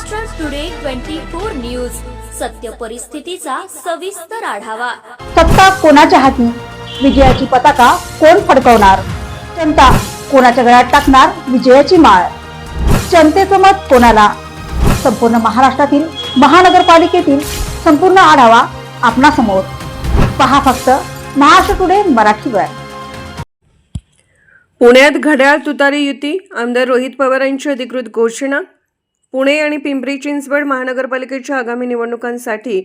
Maharashtra today twenty four news सत्य परिस्थितीचा सविस्तर आढावा. सत्ता कोणाच्या हाती? विजयाची पताका कोण फडकवणार? जनता कोणाच्या गळ्यात टाकणार विजयाची माळ? जनतेचं मत कोणाला? संपूर्ण महाराष्ट्रातील महानगरपालिकेतील संपूर्ण आढावा आपणासमोर. पहा फक्त महाराष्ट्र टुडे मराठीवर पुण्यात घड्याळ तुतारी युती. आमदार रोहित पवार यांची अधिकृत घोषणा. पुणे आणि पिंपरी चिंचवड महानगरपालिकेच्या आगामी निवडणुकांसाठी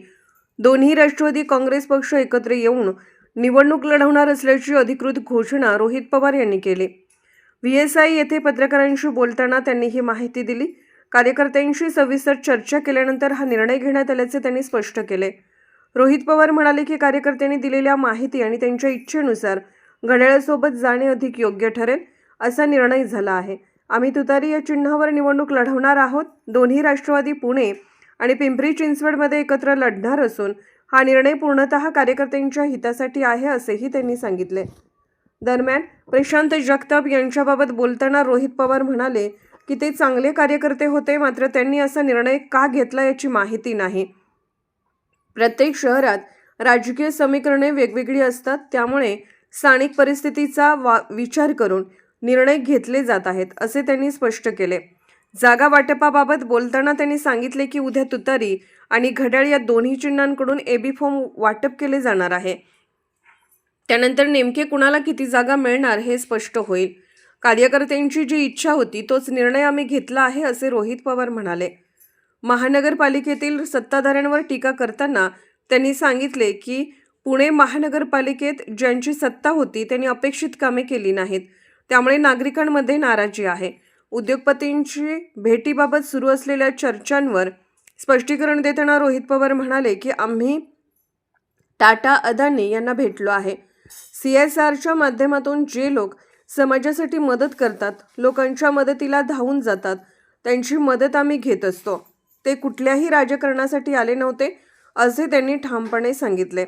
दोन्ही राष्ट्रवादी काँग्रेस पक्ष एकत्र येऊन निवडणूक लढवणार असल्याची अधिकृत घोषणा रोहित पवार यांनी केली. व्ही एस आय येथे पत्रकारांशी बोलताना त्यांनी ही माहिती दिली. कार्यकर्त्यांशी सविस्तर चर्चा केल्यानंतर हा निर्णय घेण्यात आल्याचे त्यांनी स्पष्ट केले. रोहित पवार म्हणाले की कार्यकर्त्यांनी दिलेल्या माहिती आणि त्यांच्या इच्छेनुसार घड्याळासोबत जाणे अधिक योग्य ठरेल असा निर्णय झाला आहे. आम्ही तुतारी या चिन्हावर निवडणूक लढवणार आहोत. दोन्ही राष्ट्रवादी पुणे आणि पिंपरी चिंचवडमध्ये एकत्र लढणार असून हा निर्णय पूर्णतः कार्यकर्त्यांच्या हितासाठी आहे असेही त्यांनी सांगितले. दरम्यान प्रशांत जगताप यांच्याबाबत बोलताना रोहित पवार म्हणाले की ते चांगले कार्यकर्ते होते मात्र त्यांनी असा निर्णय का घेतला याची माहिती नाही. प्रत्येक शहरात राजकीय समीकरणे वेगवेगळी असतात त्यामुळे स्थानिक परिस्थितीचा वा विचार करून निर्णय घेतले जात आहेत असे त्यांनी स्पष्ट केले. जागा वाटपाबाबत बोलताना त्यांनी सांगितले की उद्या तुतारी आणि घड्याळ या दोन्ही चिन्हांकडून एबी फॉर्म वाटप केले जाणार आहे. त्यानंतर नेमके कुणाला किती जागा मिळणार हे स्पष्ट होईल. कार्यकर्त्यांची जी इच्छा होती तोच निर्णय आम्ही घेतला आहे असे रोहित पवार म्हणाले. महानगरपालिकेतील सत्ताधाऱ्यांवर टीका करताना त्यांनी सांगितले की पुणे महानगरपालिकेत ज्यांची सत्ता होती त्यांनी अपेक्षित कामे केली नाहीत. त्यामुळे नागरिकांमध्ये नाराजी आहे. उद्योगपतींची भेटीबाबत सुरू असलेल्या चर्चांवर स्पष्टीकरण देताना रोहित पवार म्हणाले की आम्ही टाटा अदानी यांना भेटलो आहे. सी एस आरच्या माध्यमातून जे लोक समाजासाठी मदत करतात लोकांच्या मदतीला धावून जातात त्यांची मदत आम्ही घेत असतो. ते कुठल्याही राजकारणासाठी आले नव्हते असे त्यांनी ठामपणे सांगितले.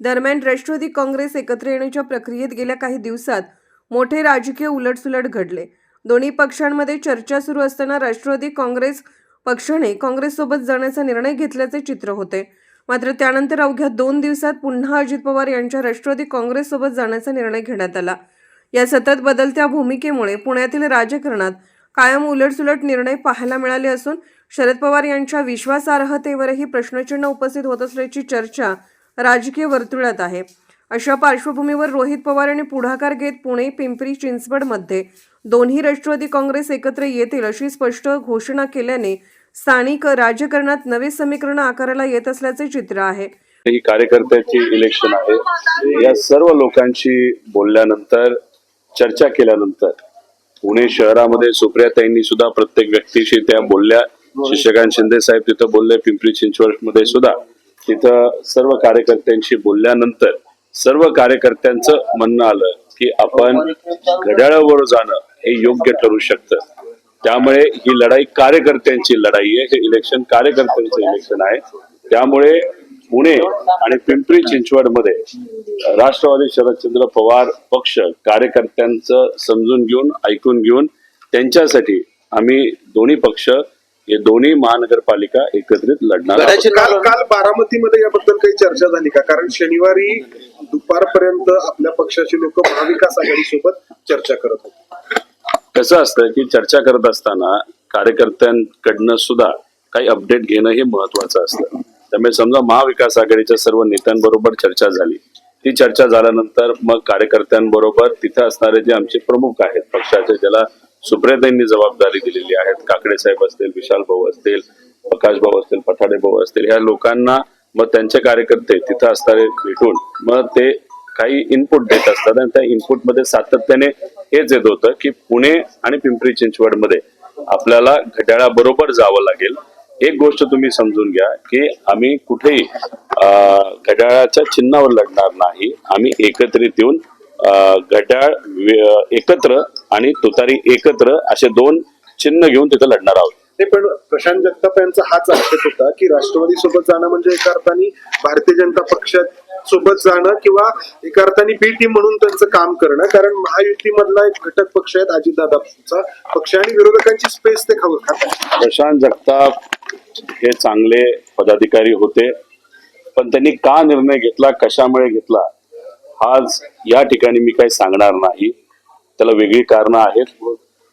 दरम्यान राष्ट्रवादी काँग्रेस एकत्र येण्याच्या प्रक्रियेत गेल्या काही दिवसात मोठे राजकीय उलटसुलट घडले. दोन्ही पक्षांमध्ये चर्चा सुरू असताना राष्ट्रवादी काँग्रेस पक्षाने काँग्रेससोबत जाण्याचा निर्णय घेतल्याचे चित्र होते. मात्र त्यानंतर अवघ्या दोन दिवसात पुन्हा अजित पवार यांच्या राष्ट्रवादी काँग्रेससोबत जाण्याचा निर्णय घेण्यात आला. या सतत बदलत्या भूमिकेमुळे पुण्यातील राजकारणात कायम उलटसुलट निर्णय पाहायला मिळाले असून शरद पवार यांच्या विश्वासार्हतेवरही प्रश्नचिन्ह उपस्थित होत असल्याची चर्चा राजकीय वर्तुळात आहे. अशा पार्श्वभूमीवर रोहित पवार यांनी पुढाकार घेत पुणे पिंपरी चिंचवडमध्ये दोन्ही राष्ट्रवादी काँग्रेस एकत्र येतील अशी स्पष्ट घोषणा केल्याने स्थानिक राजकारणात नवे समीकरण आकाराला येत असल्याचे चित्र आहे. ही कार्यकर्त्याची इलेक्शन आहे. या सर्व लोकांशी बोलल्यानंतर चर्चा केल्यानंतर पुणे शहरामध्ये सुप्रियाताईंनी सुद्धा प्रत्येक व्यक्तीशी त्या बोलल्या. शशिकांत शिंदे साहेब तिथं बोलले पिंपरी चिंचवडमध्ये सुद्धा. तिथं सर्व कार्यकर्त्यांशी बोलल्यानंतर सर्व कार्यकर्त्यांचं म्हणणं आलं की आपण घड्याळावर जाणं हे योग्य ठरू शकतं. त्यामुळे ही लढाई कार्यकर्त्यांची लढाई आहे. हे इलेक्शन कार्यकर्त्यांचं इलेक्शन आहे. त्यामुळे पुणे आणि पिंपरी चिंचवडमध्ये राष्ट्रवादी शरदचंद्र पवार पक्ष कार्यकर्त्यांचं समजून घेऊन ऐकून घेऊन त्यांच्यासाठी आम्ही दोन्ही पक्ष हे दोन्ही महानगरपालिका एकत्रित लढणार. काल काल बारामतीमध्ये याबद्दल काही चर्चा झाली का? कारण शनिवारी दुपारपर्यंत आपल्या पक्षाचे लोक महाविकास आघाडी सोबत चर्चा करत होते. कसं असतं की चर्चा करत असताना कार्यकर्त्यांकडनं सुद्धा काही अपडेट घेणं हे महत्वाचं असतं. त्यामुळे समजा महाविकास आघाडीच्या सर्व नेत्यांबरोबर चर्चा झाली. ती चर्चा झाल्यानंतर मग कार्यकर्त्यांबरोबर तिथे असणारे जे आमचे प्रमुख आहेत पक्षाचे ज्याला सुप्रियाताईंनी जबाबदारी दिलेली आहेत. काकडे साहेब असतील विशाल भाऊ असतील प्रकाश भाऊ असतील पठाडे भाऊ असतील ह्या लोकांना मग त्यांचे कार्यकर्ते तिथं असणारे भेटून मग ते काही इनपुट देत असतात आणि त्या इनपुटमध्ये सातत्याने हेच येत होतं की पुणे आणि पिंपरी चिंचवडमध्ये आपल्याला घड्याळाबरोबर जावं लागेल. एक गोष्ट तुम्ही समजून घ्या की आम्ही कुठेही घड्याळाच्या चिन्हावर लढणार नाही. आम्ही एकत्रित येऊन घड्याळ एकत्र आणि तुतारी एकत्र असे दोन चिन्ह घेऊन तिथे लढणार आहोत. ते पण प्रशांत जगताप यांचा हाच आक्षेप होता की राष्ट्रवादी सोबत जाणं म्हणजे एका अर्थाने भारतीय जनता पक्षात सोबत जाणं किंवा एका अर्थाने बी टीम म्हणून त्यांचं काम करणं. कारण महायुतीमधला एक घटक पक्ष आहेत अजितदादाचा पक्ष आणि विरोधकांची स्पेस ते खाऊ खातात. प्रशांत जगताप हे चांगले पदाधिकारी होते पण त्यांनी का निर्णय घेतला कशामुळे घेतला? आज या ठिकाणी मी काही सांगणार नाही. त्याला वेगळी कारणं आहेत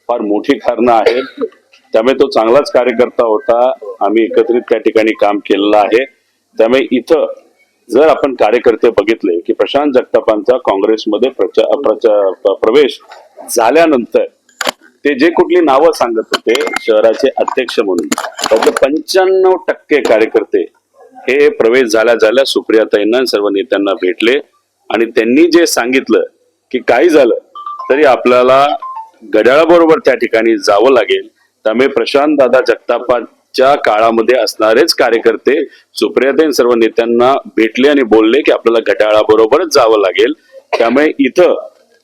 फार मोठी कारणं आहेत. त्यामुळे तो चांगलाच कार्यकर्ता होता. आम्ही एकत्रित त्या ठिकाणी काम केलेलं आहे. त्यामुळे इथं जर आपण कार्यकर्ते बघितले की प्रशांत जगतापांचा काँग्रेसमध्ये प्रचार प्रवेश झाल्यानंतर ते जे कुठली नावं सांगत होते शहराचे अध्यक्ष म्हणून त्याचे पंच्याण्णव टक्के कार्यकर्ते हे प्रवेश झाल्या झाल्या सुप्रियाताईंना सर्व नेत्यांना भेटले. आणि त्यांनी जे सांगितलं की काही झालं तरी आपल्याला घड्याळाबरोबर त्या ठिकाणी जावं लागेल. त्यामुळे प्रशांत दादा जगतापाच्या काळामध्ये असणारेच कार्यकर्ते सुप्रियातेन सर्व नेत्यांना भेटले आणि बोलले की आपल्याला घड्याळाबरोबरच जावं लागेल. त्यामुळे इथं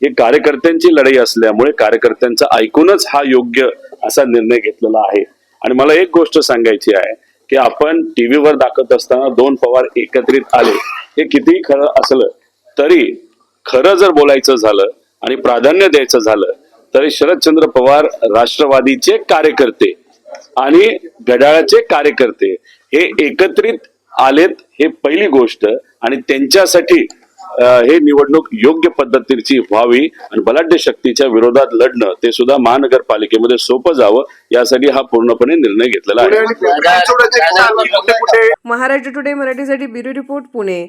हे कार्यकर्त्यांची लढाई असल्यामुळे कार्यकर्त्यांचं ऐकूनच हा योग्य असा निर्णय घेतलेला आहे. आणि मला एक गोष्ट सांगायची आहे की आपण टीव्हीवर दाखवत असताना दोन पवार एकत्रित आले. हे कितीही खरं असलं तरी खरं जर बोलायचं झालं आणि प्राधान्य द्यायचं झालं तरी शरदचंद्र पवार राष्ट्रवादीचे कार्यकर्ते आणि घड्याळाचे कार्यकर्ते हे एकत्रित आलेत हे पहिली गोष्ट. आणि त्यांच्यासाठी हे निवडणूक योग्य पद्धतीची व्हावी आणि बलाढ्य शक्तीच्या विरोधात लढणं ते सुद्धा महानगरपालिकेमध्ये सोपं जावं यासाठी हा पूर्णपणे निर्णय घेतलेला आहे. महाराष्ट्र टुडे मराठीसाठी ब्युरो रिपोर्ट पुणे.